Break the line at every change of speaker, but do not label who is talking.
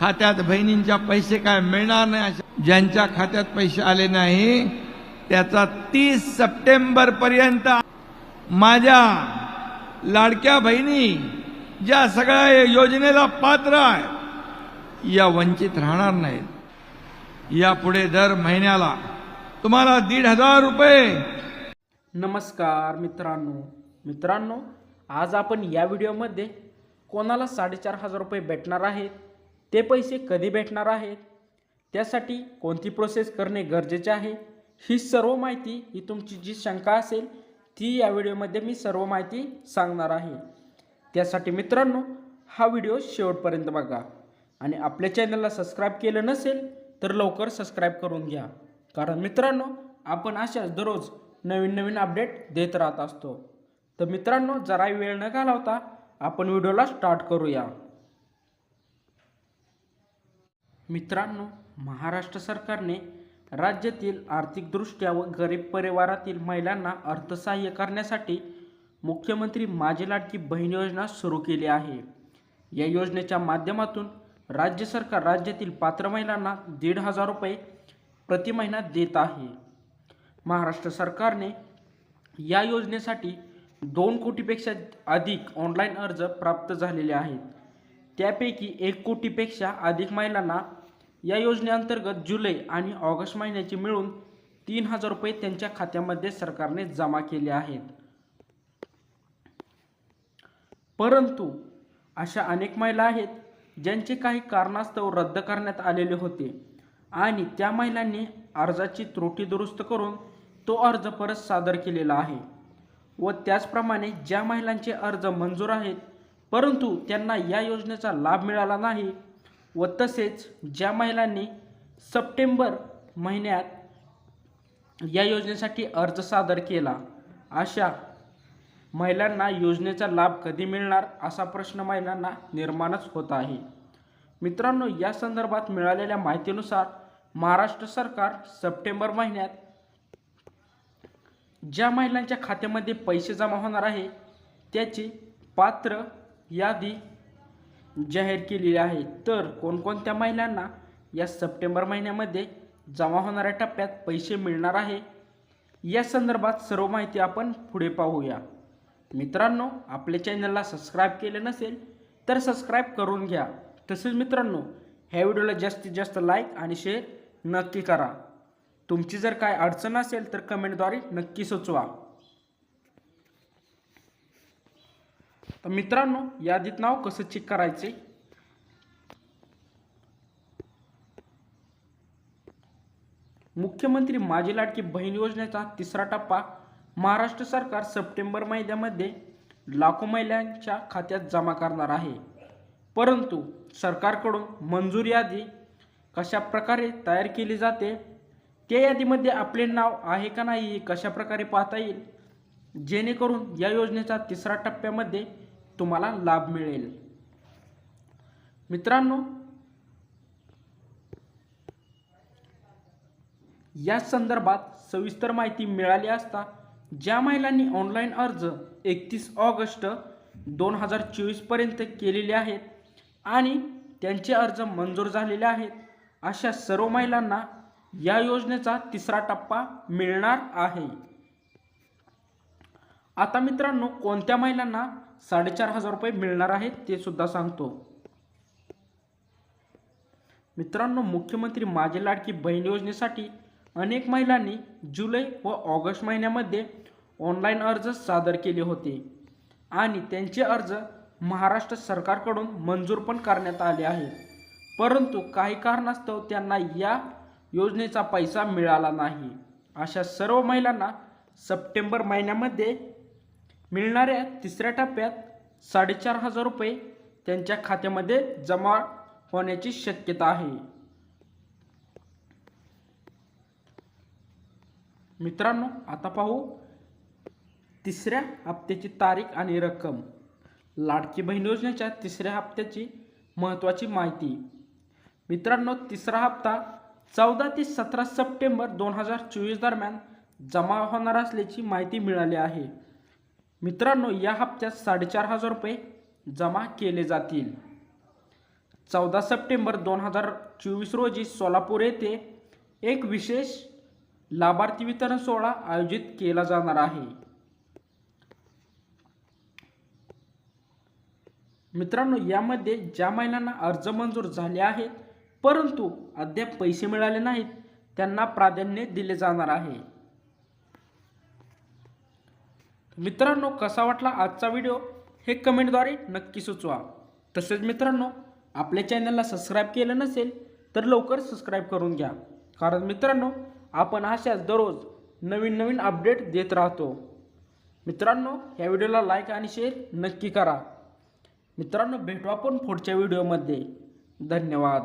खात्यात बहिणींच्या पैसे काय मिळणार नाही ज्यांच्या खात्यात पैसे आले नाही त्याचा तीस सप्टेंबर पर्यंत माझ्या लाडक्या बहिणी ज्या सगळ्या योजनेला पात्र आहे या वंचित राहणार नाहीत. यापुढे दर महिन्याला तुम्हाला दीड हजार रुपये.
नमस्कार मित्रांनो. मित्रांनो आज आपण या व्हिडिओमध्ये कोणाला साडेचार हजार रुपये भेटणार आहेत ते पैसे कधी भेटणार आहेत? त्यासाठी कोणती प्रोसेस करणे गरजेचे आहे? ही सर्व माहिती ही तुमची जी शंका असेल ती या व्हिडिओमध्ये मी सर्व माहिती सांगणार आहे. त्यासाठी मित्रांनो हा व्हिडिओ शेवटपर्यंत बघा. आणि आपल्या चॅनलला सबस्क्राईब केलं नसेल तर लवकर सबस्क्राईब करून घ्या. कारण मित्रांनो आपण अशाच दररोज नवीन नवीन अपडेट देत राहत असतो. तर मित्रांनो जरा वेळ न घालवता आपण व्हिडिओला स्टार्ट करूया. मित्रांनो महाराष्ट्र सरकारने राज्यातील आर्थिकदृष्ट्या व गरीब परिवारातील महिलांना अर्थसहाय्य करण्यासाठी मुख्यमंत्री माझी लाडकी बहीण योजना सुरू केली आहे. या योजनेच्या माध्यमातून राज्य सरकार राज्यातील पात्र महिलांना दीड हजार रुपये प्रति महिना देत आहे. महाराष्ट्र सरकारने या योजनेसाठी दोन कोटीपेक्षा अधिक ऑनलाईन अर्ज प्राप्त झालेले आहेत. त्यापैकी एक कोटीपेक्षा अधिक महिलांना या योजनेअंतर्गत जुलै आणि ऑगस्ट महिन्याचे मिळून तीन हजार रुपये त्यांच्या खात्यामध्ये सरकारने जमा केले आहेत. परंतु अशा अनेक महिला आहेत ज्यांचे काही कारणास्तव रद्द करण्यात आलेले होते आणि त्या महिलांनी अर्जाची त्रुटी दुरुस्त करून तो अर्ज परत सादर केलेला आहे व त्याचप्रमाणे ज्या महिलांचे अर्ज मंजूर आहेत परंतु त्यांना या योजनेचा लाभ मिळाला नाही व तसेच ज्या महिलांनी सप्टेंबर महिन्यात या योजनेसाठी अर्ज सादर केला अशा महिलांना योजनेचा लाभ कधी मिळणार असा प्रश्न महिलांना निर्माणच होत आहे. मित्रांनो या संदर्भात मिळालेल्या माहितीनुसार महाराष्ट्र सरकार सप्टेंबर महिन्यात ज्या महिलांच्या खात्यामध्ये पैसे जमा होणार आहे त्याची पात्र यादी जाहीर केलेली आहे. तर कोणकोणत्या महिलांना या सप्टेंबर महिन्यामध्ये जमा होणाऱ्या टप्प्यात पैसे मिळणार आहे? या संदर्भात सर्व माहिती आपण पुढे पाहूया. मित्रांनो आपल्या चॅनलला सबस्क्राईब केले नसेल तर सबस्क्राईब करून घ्या. तसेच मित्रांनो ह्या व्हिडिओला जास्तीत जास्त लाईक आणि शेअर नक्की करा. तुमची जर काय अडचण असेल तर कमेंटद्वारे नक्की सुचवा. तर मित्रांनो यादीत नाव कसं चेक करायचे मुख्यमंत्री माझी लाडकी बहीण योजनेचा तिसरा टप्पा महाराष्ट्र सरकार सप्टेंबर महिन्यामध्ये लाखो महिलांच्या खात्यात जमा करणार आहे. परंतु सरकारकडून मंजूर यादी कशा प्रकारे तयार केली जाते? त्या यादीमध्ये आपले नाव आहे का नाही हे कशा प्रकारे पाहता येईल? जेणेकरून या योजनेचा तिसरा टप्प्यामध्ये तुम्हाला लाभ मिळेल. मित्रांनो या संदर्भात सविस्तर माहिती मिळाली असता ज्या महिलांनी ऑनलाईन अर्ज एकतीस ऑगस्ट दोन हजार चोवीसपर्यंत केलेले आहेत आणि त्यांचे अर्ज मंजूर झालेले आहेत अशा सर्व महिलांना या योजनेचा तिसरा टप्पा मिळणार आहे. आता मित्रांनो कोणत्या महिलांना साडेचार हजार रुपये मिळणार आहेत ते सुद्धा सांगतो. मित्रांनो मुख्यमंत्री माझी लाडकी बहीण योजनेसाठी अनेक महिलांनी जुलै व ऑगस्ट महिन्यामध्ये ऑनलाईन अर्ज सादर केले होते आणि त्यांचे अर्ज महाराष्ट्र सरकारकडून मंजूर पण करण्यात आले आहे. परंतु काही कारणास्तव त्यांना या योजनेचा पैसा मिळाला नाही. अशा सर्व महिलांना सप्टेंबर महिन्यामध्ये मिळणाऱ्या तिसऱ्या टप्प्यात साडेचार हजार रुपये त्यांच्या खात्यामध्ये जमा होण्याची शक्यता आहे. मित्रांनो आता पाहू तिसऱ्या हप्त्याची तारीख आणि रक्कम. लाडकी बहीण योजनेच्या तिसऱ्या हप्त्याची महत्त्वाची माहिती. मित्रांनो तिसरा हप्ता चौदा ते सतरा सप्टेंबर दोन हजार चोवीस दरम्यान जमा होणार असल्याची माहिती मिळाली आहे. मित्रांनो या हप्त्यात साडेचार हजार रुपये जमा केले जातील. चौदा सप्टेंबर दोन हजार चोवीस रोजी सोलापूर येथे एक विशेष लाभार्थी वितरण सोहळा आयोजित केला जाणार आहे. मित्रांनो यामध्ये ज्या महिलांना अर्ज मंजूर झाले आहेत परंतु अद्याप पैसे मिळाले नाहीत त्यांना प्राधान्य दिले जाणार आहे. मित्रांनो कसा वाटला आजचा व्हिडिओ? हे कमेंटद्वारे नक्की सुचवा. तसेच मित्रांनो आपल्या चॅनलला सबस्क्राईब केलं नसेल तर लवकर सबस्क्राईब करून घ्या. कारण मित्रांनो आपण अशाच दररोज नवीन नवीन अपडेट देत राहतो. मित्रांनो या व्हिडिओला लाईक आणि शेअर नक्की करा. मित्रांनो भेटू आपण पुढच्या व्हिडिओमध्ये. धन्यवाद.